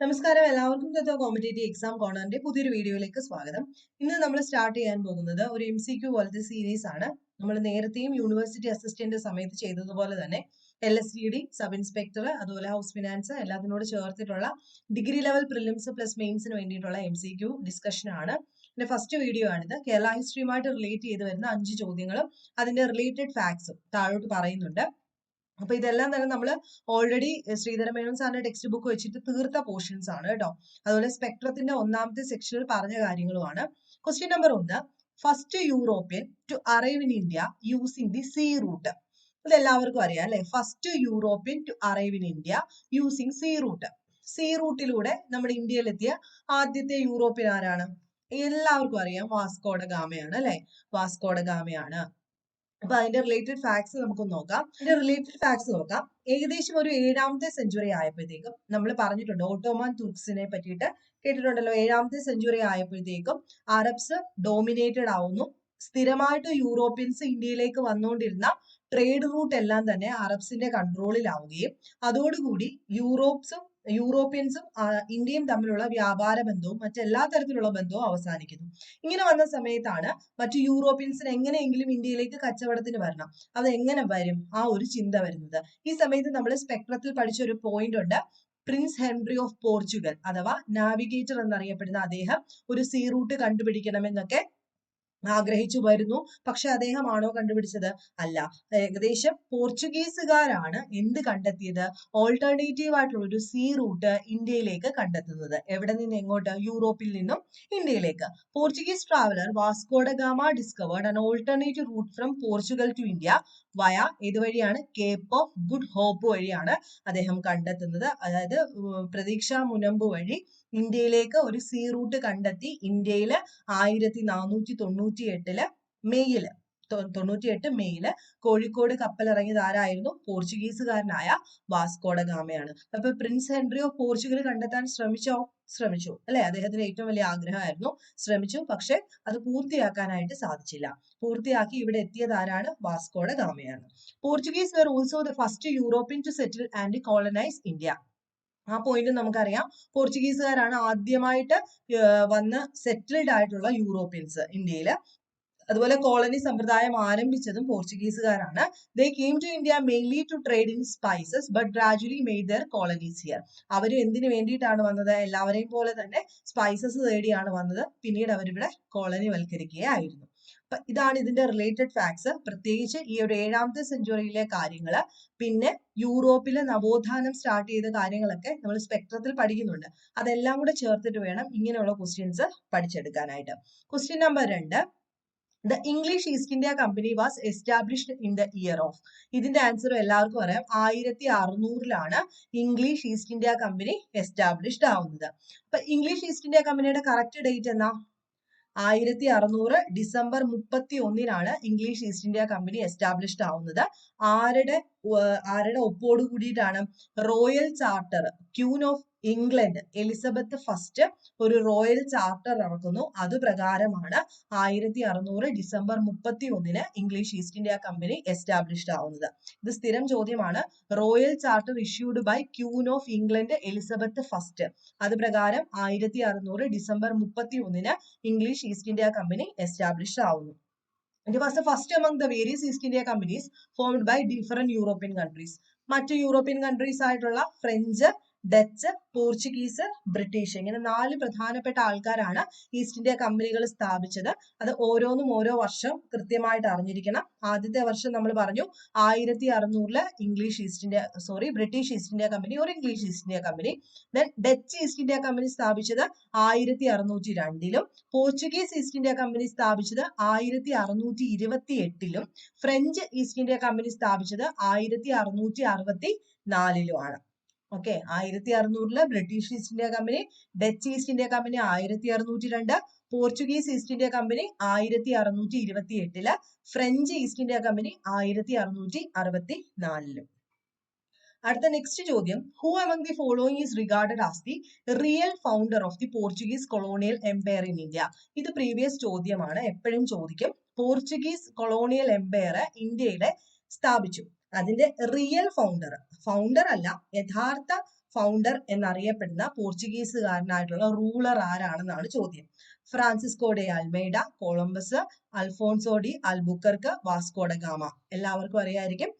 നമസ്കാരം. എല്ലാവർക്കും തത്വ competitive exam കോർണറിന്റെ പുതിയൊരു വീഡിയോയിലേക്ക് സ്വാഗതം. ഇന്ന് നമ്മൾ സ്റ്റാർട്ട് ചെയ്യാൻ പോകുന്നത് ഒരു എം സി ക്യു പോലത്തെ സീരീസ് ആണ്. നമ്മൾ നേരത്തെയും യൂണിവേഴ്സിറ്റി അസിസ്റ്റന്റ് സമയത്ത് ചെയ്തതുപോലെ തന്നെ L S D D sub inspector അതുപോലെ ഹൗസ് ഫിനാൻസ് എല്ലാത്തിനോട് ചേർത്തിട്ടുള്ള ഡിഗ്രി ലെവൽ പ്രിലിംസ് പ്ലസ് മെയിൻസിന് വേണ്ടിയിട്ടുള്ള എം സി ക്യു ഡിസ്കഷൻ ആണ്. എന്റെ ഫസ്റ്റ് വീഡിയോ ആണിത്. കേരള ഹിസ്റ്ററിയുമായിട്ട് റിലേറ്റ് ചെയ്ത് വരുന്ന അഞ്ച് ചോദ്യങ്ങളും അതിന്റെ റിലേറ്റഡ് ഫാക്ട്സും താഴോട്ട് പറയുന്നുണ്ട്. അപ്പൊ ഇതെല്ലാം തന്നെ നമ്മൾ ഓൾറെഡി ശ്രീധര മേനോൻ സാറിന്റെ ടെക്സ്റ്റ് ബുക്ക് വെച്ചിട്ട് തീർത്ത പോർഷൻസ് ആണ് കേട്ടോ അതുപോലെ സ്പെക്ട്രത്തിന്റെ ഒന്നാമത്തെ സെക്ഷനിൽ പറഞ്ഞ കാര്യങ്ങളുമാണ്. ക്വസ്റ്റ്യൻ നമ്പർ ഒന്ന് first European to arrive in India using the sea route ഇത് എല്ലാവർക്കും അറിയാം അല്ലെ? First European to arrive in India using sea route sea റൂട്ടിലൂടെ നമ്മുടെ ഇന്ത്യയിലെത്തിയ ആദ്യത്തെ യൂറോപ്യൻ ആരാണ്? എല്ലാവർക്കും അറിയാം. വാസ്കോഡ ഗാമയാണ് അല്ലെ? വാസ്കോഡ ഗാമയാണ്. അപ്പൊ അതിന്റെ റിലേറ്റഡ് ഫാക്ട്സ് നമുക്ക് നോക്കാം. അതിന്റെ റിലേറ്റഡ് ഫാക്ട്സ് നോക്കാം. ഏകദേശം ഒരു ഏഴാമത്തെ സെഞ്ചുറി ആയപ്പോഴത്തേക്കും നമ്മൾ പറഞ്ഞിട്ടുണ്ട് ഓട്ടോമാൻ തുർക്സിനെ പറ്റിയിട്ട് കേട്ടിട്ടുണ്ടല്ലോ. ഏഴാമത്തെ സെഞ്ചുറി ആയപ്പോഴത്തേക്കും അറബ്സ് ഡോമിനേറ്റഡ് ആവുന്നു. സ്ഥിരമായിട്ട് യൂറോപ്യൻസ് ഇന്ത്യയിലേക്ക് വന്നുകൊണ്ടിരുന്ന ട്രേഡ് റൂട്ട് എല്ലാം തന്നെ അറബ്സിന്റെ കൺട്രോളിലാവുകയും അതോടുകൂടി യൂറോപ്സും യൂറോപ്യൻസും ഇന്ത്യയും തമ്മിലുള്ള വ്യാപാര ബന്ധവും മറ്റെല്ലാ തരത്തിലുള്ള ബന്ധവും അവസാനിക്കുന്നു. ഇങ്ങനെ വന്ന സമയത്താണ് മറ്റു യൂറോപ്യൻസിന് എങ്ങനെയെങ്കിലും ഇന്ത്യയിലേക്ക് കച്ചവടത്തിന് വരണം. അത് എങ്ങനെ വരും? ആ ഒരു ചിന്ത വരുന്നത്. ഈ സമയത്ത് നമ്മൾ സ്പെക്ട്രത്തിൽ പഠിച്ച ഒരു പോയിന്റ് ഉണ്ട്. പ്രിൻസ് ഹെൻറി ഓഫ് പോർച്ചുഗൽ അഥവാ നാവിഗേറ്റർ എന്നറിയപ്പെടുന്ന അദ്ദേഹം ഒരു സീ റൂട്ട് കണ്ടുപിടിക്കണമെന്നൊക്കെ ആഗ്രഹിച്ചു വരുന്നു പക്ഷെ അദ്ദേഹമാണോ കണ്ടുപിടിച്ചത്? അല്ല. ഏകദേശം പോർച്ചുഗീസുകാരാണ് എന്ത് കണ്ടെത്തിയത്? ഓൾട്ടർനേറ്റീവ് ആയിട്ടുള്ള ഒരു സീ റൂട്ട് ഇന്ത്യയിലേക്ക് കണ്ടെത്തുന്നത്. എവിടെ നിന്ന് എങ്ങോട്ട്? യൂറോപ്പിൽ നിന്നും ഇന്ത്യയിലേക്ക്. Portuguese traveller Vasco da Gama discovered an alternative route from Portugal to India via ഇതുവഴിയാണ് Cape of Good Hope വഴിയാണ് അദ്ദേഹം കണ്ടെത്തുന്നത്. അതായത് പ്രതീക്ഷാ മുനമ്പ് വഴി ഇന്ത്യയിലേക്ക് ഒരു സീ റൂട്ട് കണ്ടെത്തി ഇന്ത്യയിൽ ആയിരത്തി നാനൂറ്റി തൊണ്ണൂറ്റി എട്ടിൽ മെയ്യിൽ തൊണ്ണൂറ്റിയെട്ട് മെയ്യിൽ കോഴിക്കോട് കപ്പലിറങ്ങിയത് ആരായിരുന്നു പോർച്ചുഗീസുകാരനായ വാസ്കോഡഗാമയാണ് അപ്പൊ പ്രിൻസ് ഹെൻറി പോർച്ചുഗൽ കണ്ടെത്താൻ ശ്രമിച്ചോ? ശ്രമിച്ചു. അല്ലെ? അദ്ദേഹത്തിന് ഏറ്റവും വലിയ ആഗ്രഹമായിരുന്നു. ശ്രമിച്ചു. പക്ഷെ അത് പൂർത്തിയാക്കാനായിട്ട് സാധിച്ചില്ല. പൂർത്തിയാക്കി ഇവിടെ എത്തിയത് ആരാണ് Vasco da ഗാമയാണ്. Portuguese were also the first European to settle and colonise India. ആ പോയിന്റ് നമുക്കറിയാം. പോർച്ചുഗീസുകാരാണ് ആദ്യമായിട്ട് വന്ന് സെറ്റിൽഡ് ആയിട്ടുള്ള യൂറോപ്യൻസ് ഇന്ത്യയിൽ അതുപോലെ കോളനി സമ്പ്രദായം ആരംഭിച്ചതും പോർച്ചുഗീസുകാരാണ്. They came to India mainly to trade in spices but gradually made their colonies here അവർ എന്തിനു വേണ്ടിയിട്ടാണ് വന്നത്? എല്ലാവരെയും പോലെ തന്നെ സ്പൈസസ് തേടിയാണ് വന്നത്. പിന്നീട് അവരിവിടെ കോളനി വൽക്കരിക്കുകയായിരുന്നു. ഇതാണ് ഇതിന്റെ റിലേറ്റഡ് ഫാക്ട്സ് പ്രത്യേകിച്ച് ഈ ഒരു ഏഴാമത്തെ സെഞ്ചുറിയിലെ കാര്യങ്ങൾ പിന്നെ യൂറോപ്പിലെ നവോത്ഥാനം സ്റ്റാർട്ട് ചെയ്ത കാര്യങ്ങളൊക്കെ നമ്മൾ സ്പെക്ട്രത്തിൽ പഠിക്കുന്നുണ്ട്. അതെല്ലാം കൂടെ ചേർത്തിട്ട് വേണം ഇങ്ങനെയുള്ള ക്വസ്റ്റ്യൻസ് പഠിച്ചെടുക്കാനായിട്ട്. ക്വസ്റ്റ്യൻ നമ്പർ രണ്ട്. The English East India Company was established in the year of ഇതിന്റെ ആൻസർ എല്ലാവർക്കും അറിയാം. ആയിരത്തി അറുന്നൂറിലാണ് English East India Company established ആവുന്നത്. അപ്പൊ ഇംഗ്ലീഷ് ഈസ്റ്റ് ഇന്ത്യ കമ്പനിയുടെ കറക്റ്റ് ഡേറ്റ് എന്നാ? ആയിരത്തി അറുന്നൂറ് ഡിസംബർ മുപ്പത്തി ഒന്നിനാണ് English East India Company established ആവുന്നത്. ആരുടെ ആരുടെ ഒപ്പോട് കൂടിയിട്ടാണ്? Royal charter queen of England Elizabeth first ഒരു റോയൽ ചാർട്ടർ ഇറക്കുന്നു. അത് പ്രകാരമാണ് ആയിരത്തി അറുന്നൂറ് ഡിസംബർ മുപ്പത്തി ഒന്നിന് English East India Company established ആവുന്നത്. ഇത് സ്ഥിരം ചോദ്യമാണ്. Royal charter issued by queen of England Elizabeth first അത് പ്രകാരം ആയിരത്തി അറുന്നൂറ് ഡിസംബർ മുപ്പത്തി ഒന്നിന് English East India Company established ആവുന്നു. It was the first among the various East India companies formed by different European countries. മറ്റു യൂറോപ്യൻ കൺട്രീസ് ആയിട്ടുള്ള French Dutch Portuguese British ഇങ്ങനെ നാല് പ്രധാനപ്പെട്ട ആൾക്കാരാണ് ഈസ്റ്റ് ഇന്ത്യ കമ്പനികൾ സ്ഥാപിച്ചത്. അത് ഓരോന്നും ഓരോ വർഷം കൃത്യമായിട്ട് അറിഞ്ഞിരിക്കണം. ആദ്യത്തെ വർഷം നമ്മൾ പറഞ്ഞു ആയിരത്തി അറുന്നൂറിൽ English East India sorry British East India Company ഒരു English East India Company then Dutch East India Company സ്ഥാപിച്ചത് ആയിരത്തി അറുന്നൂറ്റി രണ്ടിലും പോർച്ചുഗീസ് ഈസ്റ്റ് ഇന്ത്യ കമ്പനി സ്ഥാപിച്ചത് ആയിരത്തി അറുന്നൂറ്റി ഇരുപത്തി എട്ടിലും ഫ്രഞ്ച് ഈസ്റ്റ് ഇന്ത്യ കമ്പനി സ്ഥാപിച്ചത് ആയിരത്തി അറുന്നൂറ്റി അറുപത്തി നാലിലുമാണ് ഓക്കെ ആയിരത്തി അറുന്നൂറിൽ British East India Company Dutch East India Company ആയിരത്തി അറുന്നൂറ്റി രണ്ട് പോർച്ചുഗീസ് ഈസ്റ്റ് ഇന്ത്യ കമ്പനി ആയിരത്തി അറുന്നൂറ്റി ഇരുപത്തി എട്ടിൽ ഫ്രഞ്ച് ഈസ്റ്റ് ഇന്ത്യ കമ്പനി ആയിരത്തി അറുന്നൂറ്റി അറുപത്തി നാലിലും അടുത്ത നെക്സ്റ്റ് ചോദ്യം who among the following is regarded as the real founder of the Portuguese colonial empire in India ഇത് പ്രീവിയസ് ചോദ്യമാണ് എപ്പോഴും ചോദിക്കും. പോർച്ചുഗീസ് കൊളോണിയൽ എംപയർ ഇന്ത്യയുടെ സ്ഥാപിച്ചു. അതിന്റെ റിയൽ ഫൗണ്ടർ ഫൗണ്ടർ അല്ല യഥാർത്ഥ ഫൗണ്ടർ എന്നറിയപ്പെടുന്ന പോർച്ചുഗീസുകാരനായിട്ടുള്ള റൂളർ ആരാണെന്നാണ് ചോദ്യം. Francisco de Almeida Columbus Alfonso de Albuquerque Vasco da Gama. എല്ലാവർക്കും അറിയായിരിക്കും.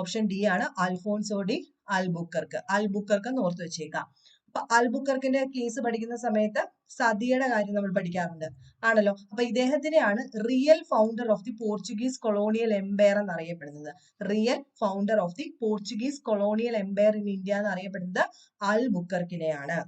ഓപ്ഷൻ ഡി ആണ് അൽഫോൺസോ ഡി അൽബുക്കർക്ക്. അൽബുക്കർക്ക് എന്ന് ഓർത്ത് വെച്ചേക്കാം. അപ്പൊ അൽബുക്കർക്കിന്റെ കേസ് പഠിക്കുന്ന സമയത്ത് സതിയുടെ കാര്യം നമ്മൾ പഠിക്കാറുണ്ട്. ആണല്ലോ? അപ്പൊ ഇദ്ദേഹത്തിനെയാണ് real founder of the Portuguese colonial empire എന്നറിയപ്പെടുന്നത്. Real founder of the Portuguese colonial empire in India എന്നറിയപ്പെടുന്നത് അൽ ബുക്കർക്കിനെയാണ്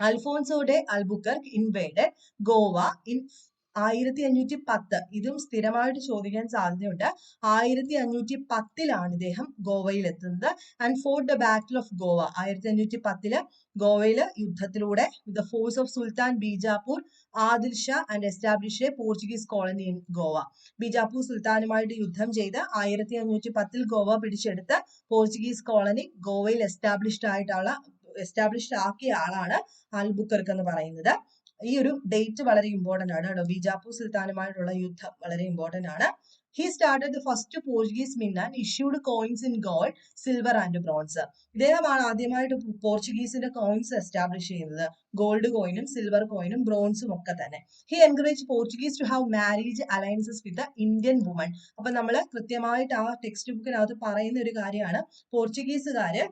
Alfonso de Albuquerque invade Goa in ആയിരത്തി അഞ്ഞൂറ്റി പത്ത് ഇതും സ്ഥിരമായിട്ട് ചോദിക്കാൻ സാധ്യതയുണ്ട്. ആയിരത്തി അഞ്ഞൂറ്റി പത്തിലാണ് ഇദ്ദേഹം ഗോവയിൽ എത്തുന്നത് and for the battle of Goa ആയിരത്തി അഞ്ഞൂറ്റി പത്തിൽ ഗോവയിൽ യുദ്ധത്തിലൂടെ the force of sultan Bijapur Adil Shah and establish a Portuguese colony in Goa Bijapur സുൽത്താനുമായിട്ട് യുദ്ധം ചെയ്ത് ആയിരത്തി അഞ്ഞൂറ്റി പത്തിൽ ഗോവ പിടിച്ചെടുത്ത് പോർച്ചുഗീസ് കോളനി ഗോവയിൽ എസ്റ്റാബ്ലിഷ്ഡ് ആയിട്ടുള്ള എസ്റ്റാബ്ലിഷ്ഡ് ആക്കിയ ആളാണ് ആൽബുക്കർക്ക് എന്ന് പറയുന്നത്. ഈ ഒരു ഡേറ്റ് വളരെ ഇമ്പോർട്ടന്റ് ആണ് കേട്ടോ. ബിജാപ്പൂർ സുൽത്താനുമായിട്ടുള്ള യുദ്ധം വളരെ ഇമ്പോർട്ടന്റ് ആണ്. He started the first Portuguese mint and issued coins in gold silver and bronze ഇദ്ദേഹമാണ് ആദ്യമായിട്ട് പോർച്ചുഗീസിന്റെ കോയിൻസ് എസ്റ്റാബ്ലിഷ് ചെയ്യുന്നത്. ഗോൾഡ് കോയിനും സിൽവർ കോയിനും ബ്രോൺസും ഒക്കെ തന്നെ. He encourage Portuguese to have marriage alliances with the Indian woman അപ്പൊ നമ്മൾ കൃത്യമായിട്ട് ആ ടെക്സ്റ്റ് ബുക്കിനകത്ത് പറയുന്ന ഒരു കാര്യമാണ്. പോർച്ചുഗീസുകാര്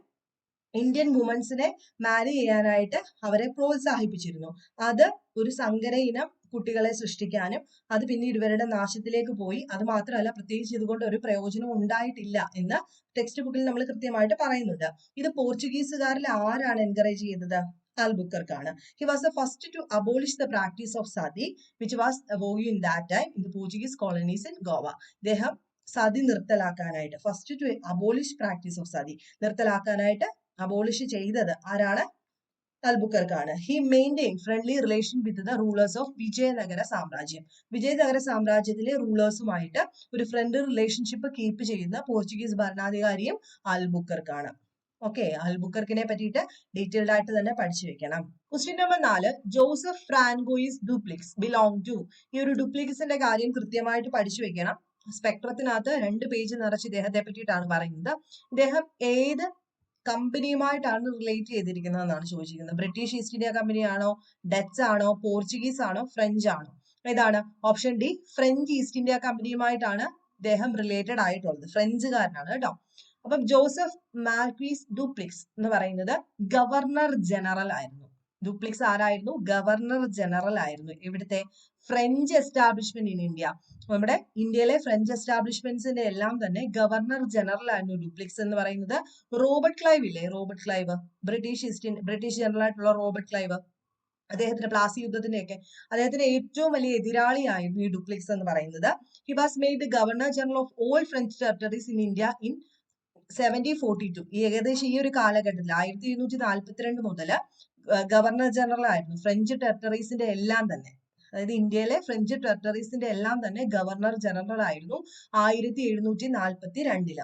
ഇന്ത്യൻ വുമൻസിനെ മാരി ചെയ്യാനായിട്ട് അവരെ പ്രോത്സാഹിപ്പിച്ചിരുന്നു. അത് ഒരു സങ്കര ഇനം കുട്ടികളെ സൃഷ്ടിക്കാനും അത് പിന്നീട് ഇവരുടെ നാശത്തിലേക്ക് പോയി. അത് മാത്രമല്ല പ്രത്യേകിച്ച് ഇതുകൊണ്ട് ഒരു പ്രയോജനം ഉണ്ടായിട്ടില്ല എന്ന് ടെക്സ്റ്റ് ബുക്കിൽ നമ്മൾ കൃത്യമായിട്ട് പറയുന്നുണ്ട്. ഇത് പോർച്ചുഗീസുകാരിൽ ആരാണ് എൻകറേജ് ചെയ്തത്? ആൽബുക്കർക്കാണ് he was the first to abolish the practice of Sati which was vogue in that time in the Portuguese colonies in Goa ഇദ്ദേഹം sati നിർത്തലാക്കാനായിട്ട് first to abolish practice of Sati നിർത്തലാക്കാനായിട്ട് abolish ചെയ്തത് ആരാണ്? തൽബുക്കർക്കാണ്. He maintain friendly relation with the rulers of Vijayanagara സാമ്രാജ്യം. വിജയനഗര സാമ്രാജ്യത്തിലെ റൂളേഴ്സുമായിട്ട് ഒരു friendly relationship keep ചെയ്യുന്ന Portuguese ഭരണാധികാരിയും അൽബുക്കർക്കാണ്. ഓക്കെ അൽബുക്കർക്കിനെ പറ്റിയിട്ട് ഡീറ്റെയിൽഡ് ആയിട്ട് തന്നെ പഠിച്ചു വെക്കണം. ക്വസ്റ്റ്യൻ നമ്പർ നാല് Joseph Francois Dupleix belong to ഈ ഒരു ഡ്യൂപ്ലിക്സിന്റെ കാര്യം കൃത്യമായിട്ട് പഠിച്ചു വെക്കണം. സ്പെക്ട്രത്തിനകത്ത് രണ്ട് പേജ് നിറച്ച് ഇദ്ദേഹത്തെ പറ്റിയിട്ടാണ് പറയുന്നത്. ഇദ്ദേഹം ഏത് കമ്പനിയുമായിട്ടാണ് റിലേറ്റ് ചെയ്തിരിക്കുന്നത് എന്നാണ് ചോദിച്ചിരിക്കുന്നത്. ബ്രിട്ടീഷ് ഈസ്റ്റ് ഇന്ത്യ കമ്പനി ആണോ ഡച്ച് ആണോ പോർച്ചുഗീസ് ആണോ ഫ്രഞ്ച് ആണോ? ഇതാണ് option D French East India കമ്പനിയുമായിട്ടാണ് ഇദ്ദേഹം റിലേറ്റഡ് ആയിട്ടുള്ളത്. ഫ്രഞ്ചുകാരനാണ് കേട്ടോ. അപ്പം ജോസഫ് മാർക്വീസ് ഡുപ്ലിക്സ് എന്ന് പറയുന്നത് ഗവർണർ ജനറൽ ആയിരുന്നു. ഡുപ്ലിക്സ് ആരായിരുന്നു? ഗവർണർ ജനറൽ ആയിരുന്നു. ഇവിടുത്തെ ഫ്രഞ്ച് എസ്റ്റാബ്ലിഷ്മെന്റ് ഇൻ ഇന്ത്യ നമ്മുടെ ഇന്ത്യയിലെ ഫ്രഞ്ച് എസ്റ്റാബ്ലിഷ്മെന്റ്സിന്റെ എല്ലാം തന്നെ ഗവർണർ ജനറൽ ആയിരുന്നു ഡുപ്ലിക്സ് എന്ന് പറയുന്നത്. റോബർട്ട് ക്ലൈവ് ഇല്ലേ? Robert Clive. British East British general ആയിട്ടുള്ള റോബർട്ട് ക്ലൈവ്. അദ്ദേഹത്തിന്റെ പ്ലാസി യുദ്ധത്തിന്റെയൊക്കെ അദ്ദേഹത്തിന്റെ ഏറ്റവും വലിയ എതിരാളിയായിരുന്നു ഈ ഡുപ്ലിക്സ് എന്ന് പറയുന്നത്. He was made the governor general of all French territories in India in seventeen forty two ഏകദേശം ഈ ഒരു കാലഘട്ടത്തിൽ ആയിരത്തി ഇരുന്നൂറ്റി നാൽപ്പത്തിരണ്ട് മുതൽ ഗവർണർ ജനറൽ ആയിരുന്നു. ഫ്രഞ്ച് ടെറിട്ടറീസിന്റെ എല്ലാം തന്നെ. അതായത് ഇന്ത്യയിലെ ഫ്രഞ്ച് ടെറിട്ടറീസിന്റെ എല്ലാം തന്നെ ഗവർണർ ജനറൽ ആയിരുന്നു ആയിരത്തി എഴുന്നൂറ്റി നാൽപ്പത്തി രണ്ടിൽ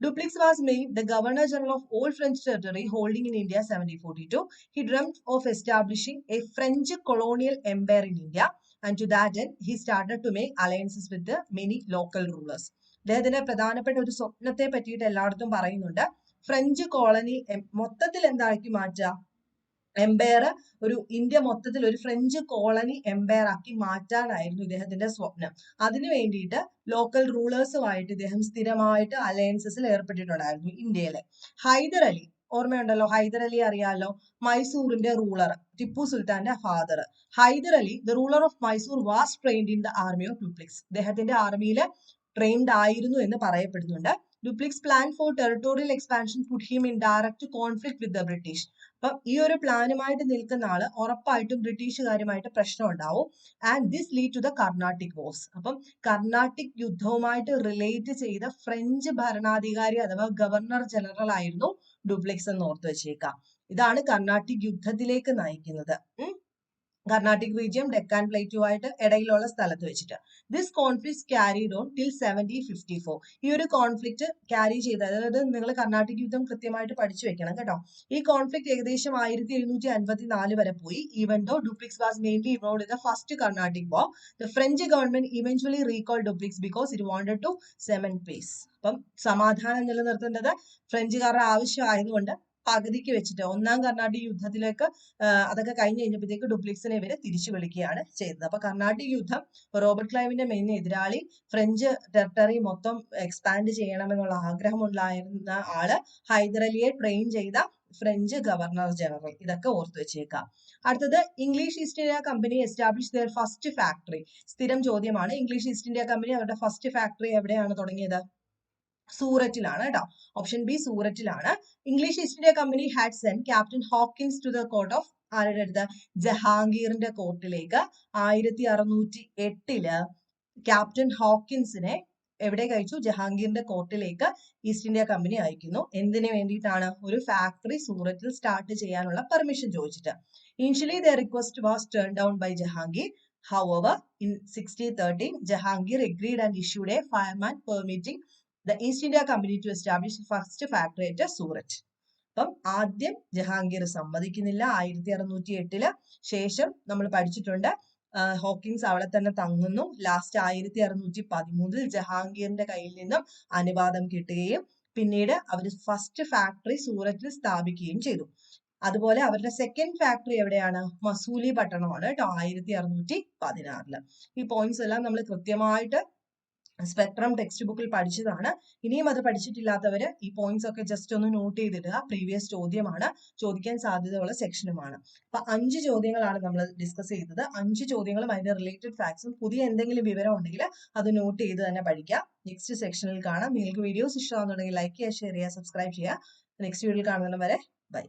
Dupleix was made the governor general of all French territory holding in India seventeen forty two he dream of establishing a French colonial empire in India and to that end he started to make alliances with many local rulers അദ്ദേഹത്തിന്റെ പ്രധാനപ്പെട്ട ഒരു സ്വപ്നത്തെ പറ്റിയിട്ട് എല്ലായിടത്തും പറയുന്നുണ്ട്. French colony മൊത്തത്തിൽ എന്താക്കി മാറ്റുക എംപയർ ഒരു ഇന്ത്യ മൊത്തത്തിൽ ഒരു ഫ്രഞ്ച് കോളനി എംപയർ ആക്കി മാറ്റാനായിരുന്നു ഇദ്ദേഹത്തിന്റെ സ്വപ്നം. അതിനു വേണ്ടിയിട്ട് ലോക്കൽ റൂളേഴ്സുമായിട്ട് ഇദ്ദേഹം സ്ഥിരമായിട്ട് അലയൻസസിൽ ഏർപ്പെട്ടിട്ടുണ്ടായിരുന്നു ഇന്ത്യയിലെ. ഹൈദർ അലി ഓർമ്മയുണ്ടല്ലോ? ഹൈദർ അലി അറിയാലോ? മൈസൂറിന്റെ റൂളർ ടിപ്പു സുൽത്താന്റെ father Hyder Ali the ruler of Mysore was trained in the army of Dupleix ഇദ്ദേഹത്തിന്റെ ആർമിയിൽ ട്രെയിൻഡ് ആയിരുന്നു എന്ന് പറയപ്പെടുന്നുണ്ട്. Dupleix plan for territorial expansion put him in direct conflict with the British അപ്പം ഈ ഒരു പ്ലാനുമായിട്ട് നിൽക്കുന്ന ആൾ ഉറപ്പായിട്ടും ബ്രിട്ടീഷുകാരുമായിട്ട് പ്രശ്നം ഉണ്ടാവും. And this lead to the Carnatic wars അപ്പം കർണാട്ടിക് യുദ്ധവുമായിട്ട് റിലേറ്റ് ചെയ്ത ഫ്രഞ്ച് ഭരണാധികാരി അഥവാ ഗവർണർ ജനറൽ ആയിരുന്നു ഡുപ്ലിക്സ് എന്ന് ഓർത്ത് വെച്ചേക്കാം. ഇതാണ് കർണാട്ടിക് യുദ്ധത്തിലേക്ക് നയിക്കുന്നത്. കർണാട്ടിക് റീജിയം ഡെക്കാൻ പ്ലേറ്റുമായിട്ട് ഇടയിലുള്ള സ്ഥലത്ത് വെച്ചിട്ട്. This conflict carried on till seventeen fifty four ഈ ഒരു കോൺഫ്ലിക്ട് ക്യാരി ചെയ്ത അതായത് നിങ്ങൾ കർണാട്ടിക് യുദ്ധം കൃത്യമായിട്ട് പഠിച്ചു വെക്കണം കേട്ടോ. ഈ കോൺഫ്ലിക്ട് ഏകദേശം ആയിരത്തി എഴുന്നൂറ്റി അൻപത്തി നാല് വരെ പോയി. Even though Dupleix was mainly involve in the first Carnatic war the French government eventually recall Dupleix because it wanted to cement peace അപ്പം സമാധാനം നിലനിർത്തേണ്ടത് ഫ്രഞ്ചുകാരുടെ ആവശ്യമായതുകൊണ്ട് പകുതിക്ക് വെച്ചിട്ട് ഒന്നാം കർണാട്ടിക് യുദ്ധത്തിലേക്ക് അതൊക്കെ കഴിഞ്ഞ് കഴിഞ്ഞപ്പോഴത്തേക്ക് ഡുപ്ലിക്സിനെ ഇവർ തിരിച്ചു വിളിക്കുകയാണ് ചെയ്തത് അപ്പൊ കർണാട്ടിക് യുദ്ധം റോബർട്ട് ക്ലൈവിന്റെ മെയിൻ എതിരാളി ഫ്രഞ്ച് ടെറിട്ടറി മൊത്തം എക്സ്പാൻഡ് ചെയ്യണമെന്നുള്ള ആഗ്രഹമുണ്ടായിരുന്ന ആൾ ഹൈദരലിയെ ട്രെയിൻ ചെയ്ത ഫ്രഞ്ച് ഗവർണർ ജനറൽ ഇതൊക്കെ ഓർത്തു വെച്ചേക്കാം. അടുത്തത് English East India company establish their first factory സ്ഥിരം ചോദ്യമാണ് ഇംഗ്ലീഷ് ഈസ്റ്റ് ഇന്ത്യ കമ്പനി അവരുടെ ഫസ്റ്റ് ഫാക്ടറി എവിടെയാണ് തുടങ്ങിയത്? സൂററ്റിലാണ് കേട്ടോ option B സൂററ്റിലാണ്. English East India company had sent captain Hawkins to the court of ആരുടെ അടുത്ത്? ജഹാംഗീറിന്റെ കോർട്ടിലേക്ക് ആയിരത്തി അറുന്നൂറ്റി എട്ടിൽ ക്യാപ്റ്റൻ ഹോക്കിൻസിനെ എവിടെ കഴിച്ചു? ജഹാംഗീറിന്റെ കോർട്ടിലേക്ക് ഈസ്റ്റ് ഇന്ത്യ കമ്പനി അയക്കുന്നു. എന്തിനു വേണ്ടിയിട്ടാണ്? ഒരു ഫാക്ടറി സൂറത്തിൽ സ്റ്റാർട്ട് ചെയ്യാനുള്ള പെർമിഷൻ ചോദിച്ചിട്ട്. Initially the request was turn down by Jahangir. However, in 1613, Jahangir agreed and issued a fireman permitting the East East India company to establish first factory at Surat അപ്പം ആദ്യം ജഹാംഗീർ സമ്മതിക്കുന്നില്ല. ആയിരത്തി അറുന്നൂറ്റി എട്ടിൽ ശേഷം നമ്മൾ പഠിച്ചിട്ടുണ്ട്. ഹോക്കിങ്സ് അവിടെ തന്നെ തങ്ങുന്നു. ലാസ്റ്റ് ആയിരത്തി അറുന്നൂറ്റി പതിമൂന്നിൽ ജഹാംഗീറിന്റെ കയ്യിൽ നിന്നും അനുവാദം കിട്ടുകയും പിന്നീട് അവർ ഫസ്റ്റ് ഫാക്ടറി സൂററ്റിൽ സ്ഥാപിക്കുകയും ചെയ്തു. അതുപോലെ അവരുടെ സെക്കൻഡ് ഫാക്ടറി എവിടെയാണ്? മസൂലി പട്ടണമാണ് കേട്ടോ ആയിരത്തി അറുന്നൂറ്റി പതിനാറിൽ ഈ പോയിന്റ്സ് എല്ലാം നമ്മൾ കൃത്യമായിട്ട് സ്പെക്ട്രം ടെക്സ്റ്റ് ബുക്കിൽ പഠിച്ചതാണ്. ഇനിയും അത് പഠിച്ചിട്ടില്ലാത്തവര് ഈ പോയിന്റ്സ് ഒക്കെ ജസ്റ്റ് ഒന്ന് നോട്ട് ചെയ്തിടുക. പ്രീവിയസ് ചോദ്യമാണ്. ചോദിക്കാൻ സാധ്യതയുള്ള സെക്ഷനുമാണ് അപ്പൊ അഞ്ച് ചോദ്യങ്ങളാണ് നമ്മൾ ഡിസ്കസ് ചെയ്തത്. അഞ്ച് ചോദ്യങ്ങളും അതിന്റെ റിലേറ്റഡ് ഫാക്ട്സും പുതിയ എന്തെങ്കിലും വിവരം ഉണ്ടെങ്കിൽ അത് നോട്ട് ചെയ്ത് തന്നെ പഠിക്കാം നെക്സ്റ്റ് സെക്ഷനിൽ കാണാം. നിങ്ങൾക്ക് വീഡിയോസ് ഇഷ്ടമാണെന്നുണ്ടെങ്കിൽ ലൈക്ക് ചെയ്യുക ഷെയർ ചെയ്യുക സബ്സ്ക്രൈബ് ചെയ്യുക. നെക്സ്റ്റ് വീഡിയോയിൽ കാണുന്നവരെ ബൈ